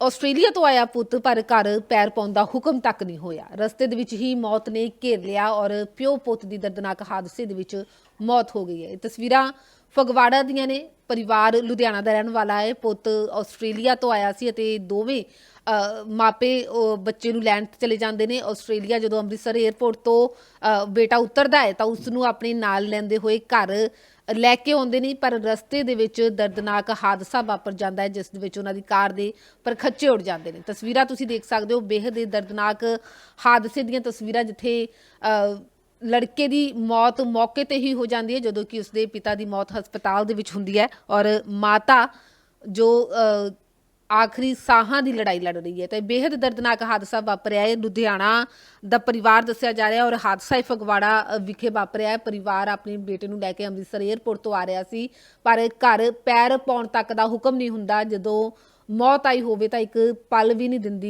Australia ਤੋਂ ਆਇਆ ਪੁੱਤ, ਪਰ ਘਰ ਪੈਰ ਪਾਉਣ ਦਾ ਹੁਕਮ ਤੱਕ ਨਹੀਂ ਹੋਇਆ। ਰਸਤੇ ਦੇ ਵਿੱਚ ਹੀ ਮੌਤ ਨੇ ਘੇਰ ਲਿਆ ਔਰ ਪਿਓ ਪੁੱਤ ਦੀ ਦਰਦਨਾਕ ਹਾਦਸੇ ਦੇ ਵਿੱਚ ਮੌਤ ਹੋ ਗਈ ਹੈ। ਇਹ ਤਸਵੀਰਾਂ ਫਗਵਾੜਾ ਦੀਆਂ ਨੇ। ਪਰਿਵਾਰ ਲੁਧਿਆਣਾ ਦਾ ਰਹਿਣ ਵਾਲਾ ਹੈ। ਪੁੱਤ ਆਸਟ੍ਰੇਲੀਆ ਤੋਂ ਆਇਆ ਸੀ ਅਤੇ ਦੋਵੇਂ ਮਾਪੇ ਬੱਚੇ ਨੂੰ ਲੈਣ ਚਲੇ ਜਾਂਦੇ ਨੇ। ਆਸਟ੍ਰੇਲੀਆ ਜਦੋਂ ਅੰਮ੍ਰਿਤਸਰ 에ਅਰਪੋਰਟ ਤੋਂ ਬੇਟਾ ਉਤਰਦਾ ਹੈ ਤਾਂ ਉਸ ਨੂੰ ਆਪਣੇ ਨਾਲ ਲੈਂਦੇ ਹੋਏ ਘਰ ਲੈ ਕੇ ਆਉਂਦੇ ਨੇ। ਪਰ ਰਸਤੇ ਦੇ ਵਿੱਚ ਦਰਦਨਾਕ ਹਾਦਸਾ ਵਾਪਰ ਜਾਂਦਾ ਹੈ, ਜਿਸ ਦੇ ਵਿੱਚ ਉਹਨਾਂ ਦੀ ਕਾਰ ਦੇ ਪਰਖੱਚੇ ਉੱਡ ਜਾਂਦੇ ਨੇ। ਤਸਵੀਰਾਂ ਤੁਸੀਂ ਦੇਖ ਸਕਦੇ ਹੋ। ਬੇਹੱਦ ਦਰਦਨਾਕ ਹਾਦਸੇ ਦੀਆਂ ਤਸਵੀਰਾਂ ਜਿੱਥੇ ਲੜਕੇ ਦੀ ਮੌਤ ਮੌਕੇ ਤੇ ਹੀ ਹੋ ਜਾਂਦੀ ਹੈ, ਜਦੋਂ ਕਿ ਉਸਦੇ ਪਿਤਾ ਦੀ ਮੌਤ ਹਸਪਤਾਲ ਦੇ ਵਿੱਚ ਹੁੰਦੀ ਹੈ ਔਰ ਮਾਤਾ ਜੋ ਆਖਰੀ ਸਾਹਾਂ ਦੀ ਲੜਾਈ ਲੜ ਰਹੀ ਹੈ। ਤੇ ਬੇहद ਦਰਦਨਾਕ ਹਾਦਸਾ ਵਾਪਰਿਆ ਹੈ। ਲੁਧਿਆਣਾ ਦਾ ਪਰਿਵਾਰ ਦੱਸਿਆ ਜਾ ਰਿਹਾ ਔਰ ਹਾਦਸਾ ਹੀ ਫਗਵਾੜਾ ਵਿਖੇ ਵਾਪਰਿਆ ਹੈ। ਪਰਿਵਾਰ ਆਪਣੇ ਬੇਟੇ ਨੂੰ ਲੈ ਕੇ ਅੰਮ੍ਰਿਤਸਰ 에ਅਰਪੋਰਟ ਤੋਂ ਆ ਰਿਹਾ ਸੀ, ਪਰ ਘਰ ਪੈਰ ਪਾਉਣ ਤੱਕ ਦਾ ਹੁਕਮ ਨਹੀਂ ਹੁੰਦਾ। ਜਦੋਂ ਮੌਤ ਆਈ ਹੋਵੇ ਤਾਂ ਇੱਕ ਪਲ ਵੀ ਨਹੀਂ ਦਿੰਦੀ।